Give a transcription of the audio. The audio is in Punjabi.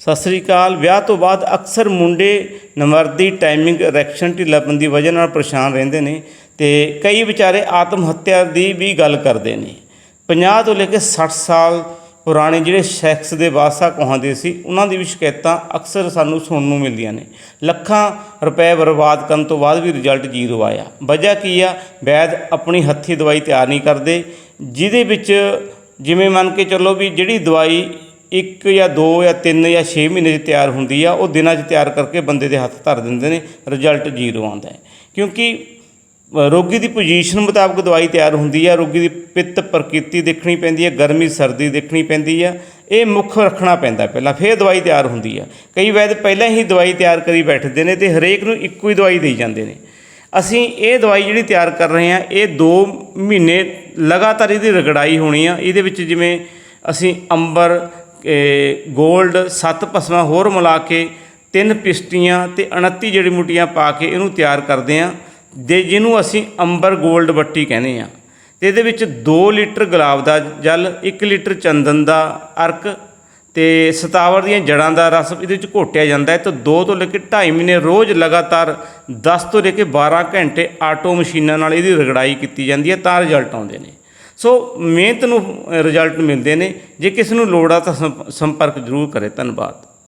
ਸਤਿ ਸ੍ਰੀ ਅਕਾਲ। ਵਿਆਹ ਤੋਂ ਬਾਅਦ ਅਕਸਰ ਮੁੰਡੇ ਨਮਰਦੀ ਟਾਈਮਿੰਗ ਇਰੈਕਸ਼ਨ ਢਿੱਲਾਪਨ ਦੀ ਵਜ੍ਹਾ ਨਾਲ ਪਰੇਸ਼ਾਨ ਰਹਿੰਦੇ ਨੇ ਤੇ ਕਈ ਵਿਚਾਰੇ ਆਤਮ ਹੱਤਿਆ ਦੀ ਵੀ ਗੱਲ ਕਰਦੇ ਨੇ। 50 ਤੋਂ ਲੈ ਕੇ 60 ਸਾਲ ਪੁਰਾਣੇ ਜਿਹੜੇ ਸੈਕਸ ਦੇ ਬਾਦਸ਼ਾਹ ਕਹਾਉਂਦੇ ਸੀ, ਉਹਨਾਂ ਦੀ ਵੀ ਸ਼ਿਕਾਇਤਾਂ ਅਕਸਰ ਸਾਨੂੰ ਸੁਣਨ ਨੂੰ ਮਿਲਦੀਆਂ ਨੇ। ਲੱਖਾਂ ਰੁਪਏ ਬਰਬਾਦ ਕਰਨ ਤੋਂ ਬਾਅਦ ਵੀ ਰਿਜ਼ਲਟ ਜ਼ੀਰੋ ਆਇਆ। ਵਜ੍ਹਾ ਕੀ ਆ? ਵੈਦ ਆਪਣੀ ਹੱਥੀ ਦਵਾਈ ਤਿਆਰ ਨਹੀਂ ਕਰਦੇ, ਜਿਹਦੇ ਵਿੱਚ ਜਿਵੇਂ ਮੰਨ ਕੇ ਚੱਲੋ ਵੀ ਜਿਹੜੀ ਦਵਾਈ ਇੱਕ ਜਾਂ ਦੋ ਜਾਂ ਤਿੰਨ ਜਾਂ 6 ਮਹੀਨੇ 'ਚ ਤਿਆਰ ਹੁੰਦੀ ਆ, ਉਹ ਦਿਨਾਂ 'ਚ ਤਿਆਰ ਕਰਕੇ ਬੰਦੇ ਦੇ ਹੱਥ ਧਰ ਦਿੰਦੇ ਨੇ ਰਿਜ਼ਲਟ ਜ਼ੀਰੋ ਆਉਂਦਾ ਹੈ। ਕਿਉਂਕਿ ਰੋਗੀ ਦੀ ਪੋਜੀਸ਼ਨ ਮੁਤਾਬਕ ਦਵਾਈ ਤਿਆਰ ਹੁੰਦੀ ਆ, ਰੋਗੀ ਦੀ ਪਿੱਤ ਪ੍ਰਕਿਰਤੀ ਦੇਖਣੀ ਪੈਂਦੀ ਹੈ ਗਰਮੀ, ਸਰਦੀ ਦੇਖਣੀ ਪੈਂਦੀ ਆ, ਇਹ ਮੁੱਖ ਰੱਖਣਾ ਪੈਂਦਾ ਪਹਿਲਾਂ, ਫਿਰ ਦਵਾਈ ਤਿਆਰ ਹੁੰਦੀ ਆ। ਕਈ ਵੈਦ ਪਹਿਲਾਂ ਹੀ ਦਵਾਈ ਤਿਆਰ ਕਰੀ ਬੈਠਦੇ ਨੇ ਤੇ ਹਰੇਕ ਨੂੰ ਇੱਕੋ ਹੀ ਦਵਾਈ ਦੇਈ ਜਾਂਦੇ ਨੇ। ਅਸੀਂ ਇਹ ਦਵਾਈ ਜਿਹੜੀ ਤਿਆਰ ਕਰ ਰਹੇ ਹਾਂ ਇਹ 2 ਮਹੀਨੇ ਲਗਾਤਾਰ ਇਹਦੀ ਰਗੜਾਈ ਹੋਣੀ ਆ, ਇਹਦੇ ਵਿੱਚ ਜਿਵੇਂ ਅਸੀਂ ਅੰਬਰ ਗੋਲਡ ਸੱਤ ਪਸਮਾ ਹੋਰ ਮਿਲਾ ਕੇ ਤਿੰਨ ਪਿਸਟੀਆਂ ਤੇ 29 ਜੜੀ ਮੁੱਟੀਆਂ ਪਾ ਕੇ ਇਹਨੂੰ ਤਿਆਰ ਕਰਦੇ ਹਾਂ। ਦੇ ਜਿਹਨੂੰ ਅਸੀਂ ਅੰਬਰ ਗੋਲਡ ਬੱਟੀ ਕਹਿੰਦੇ ਆ ਤੇ ਇਹਦੇ ਵਿੱਚ 2 ਲੀਟਰ ਗੁਲਾਬ ਦਾ ਜਲ 1 ਲੀਟਰ ਚੰਦਨ ਦਾ ਅਰਕ ਤੇ ਸਤਾਵਰ ਦੀਆਂ ਜੜਾਂ ਦਾ ਰਸ ਇਹਦੇ ਵਿੱਚ ਘੋਟਿਆ ਜਾਂਦਾ ਹੈ ਤੇ 2 ਤੋਂ ਲੈ ਕੇ 2.5 ਮਹੀਨੇ ਰੋਜ਼ ਲਗਾਤਾਰ 10 ਤੋਂ ਲੈ ਕੇ 12 ਘੰਟੇ ਆਟੋ ਮਸ਼ੀਨਾਂ ਨਾਲ ਇਹਦੀ ਰਗੜਾਈ ਕੀਤੀ ਜਾਂਦੀ ਹੈ, ਤਾਂ ਰਿਜ਼ਲਟ ਆਉਂਦੇ ਨੇ। ਸੋ ਮਿਹਨਤ ਨੂੰ ਰਿਜ਼ਲਟ ਮਿਲਦੇ ਨੇ। ਜੇ ਕਿਸੇ ਨੂੰ ਲੋੜ ਆ ਤਾਂ ਸੰਪ- ਸੰਪਰਕ ਜ਼ਰੂਰ ਕਰੇ। ਧੰਨਵਾਦ।